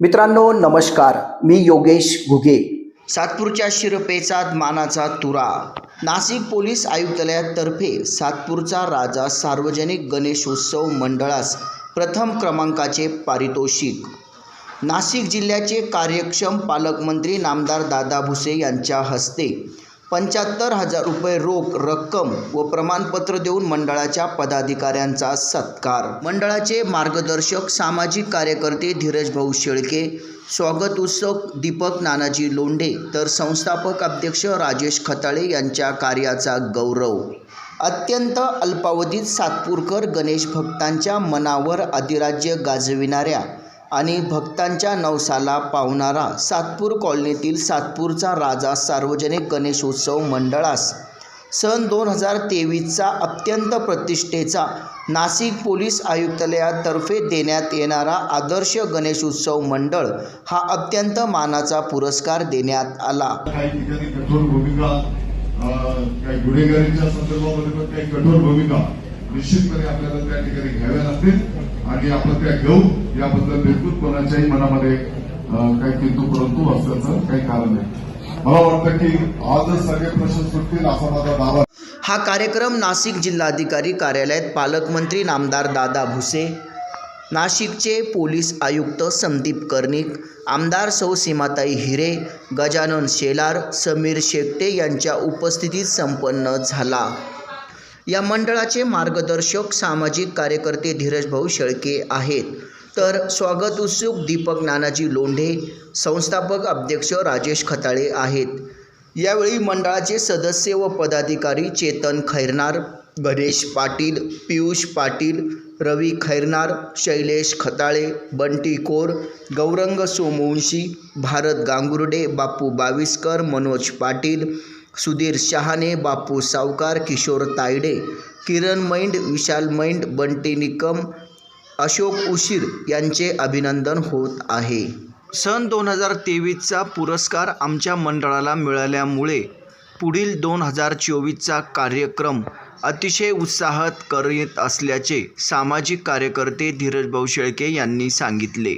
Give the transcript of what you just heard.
मित्रांनो नमस्कार. मी योगेश घुगे. सातपूरच्या शिरपेचा मानाचा तुरा. नाशिक पोलीस आयुक्तालयातर्फे सातपूरचा राजा सार्वजनिक गणेशोत्सव मंडळास प्रथम क्रमांकाचे पारितोषिक. नाशिक जिल्ह्याचे कार्यक्षम पालकमंत्री नामदार दादा भुसे यांच्या हस्ते पंच्याहत्तर हजार रुपये रोख रक्कम व प्रमाणपत्र देऊन मंडळाच्या पदाधिकाऱ्यांचा सत्कार. मंडळाचे मार्गदर्शक सामाजिक कार्यकर्ते धीरज भाऊ शेळके स्वागत उत्सव दीपक नानाजी लोंढे तर संस्थापक अध्यक्ष राजेश खताळे यांच्या कार्याचा गौरव. अत्यंत अल्पावधीत सातपूरकर गणेश भक्तांच्या मनावर अधिराज्य गाजविणाऱ्या आणि भक्तांच्या नवसाला पावणारा सातपूर कॉलनीतील सातपूरचा राजा सार्वजनिक गणेशोत्सव मंडळास सन दोन हजार तेवीसचा अत्यंत प्रतिष्ठेचा नाशिक पोलीस आयुक्तालयातर्फे देण्यात येणारा आदर्श गणेशोत्सव मंडळ हा अत्यंत मानाचा पुरस्कार देण्यात आला. काही ठिकाणी कठोर भूमिका निश्चितपणे आपल्याला त्या ठिकाणी घ्याव्या लागतील. आणि आपण त्या घेऊ याबद्दल बिलकुल कोणाच्याही मनामध्ये काही किंतू परंतु असल्याचं काही कारण नाही. मला वाटतं की आजच सगळे प्रश्न सुटतील असा माझा दावा हा कार्यक्रम नाशिक जिल्हाधिकारी कार्यालयात पालकमंत्री नामदार दादा भुसे नाशिकचे पोलीस आयुक्त संदीप कर्णिक आमदार सौ सीमाताई हिरे गजानन शेलार समीर शेकटे यांच्या उपस्थितीत संपन्न झाला. या मंडळाचे मार्गदर्शक सामाजिक कार्यकर्ते धीरज भाऊ शेळके आहेत. तर स्वागत उत्सुक दीपक नानाजी लोंढे संस्थापक अध्यक्ष राजेश खताळे आहेत. यावेळी मंडळाचे सदस्य व पदाधिकारी चेतन खैरनार गणेश पाटील पियुष पाटील रवी खैरनार शैलेश खताळे बंटी कोर गौरंग सोमवंशी भारत गांगुर्डे बापू बाविस्कर मनोज पाटील सुधीर शहाणे बापू सावकार किशोर तायडे किरण मैंड विशाल मैंड बंटी निकम अशोक उशीर यांचे अभिनंदन होत आहे. सन दोन हजार तेवीसचा पुरस्कार आमच्या मंडळाला मिळाल्यामुळे पुढील दोन हजार चोवीसचा कार्यक्रम अतिशय उत्साहात करीत असल्याचे सामाजिक कार्यकर्ते धीरजभाऊ शेळके यांनी सांगितले.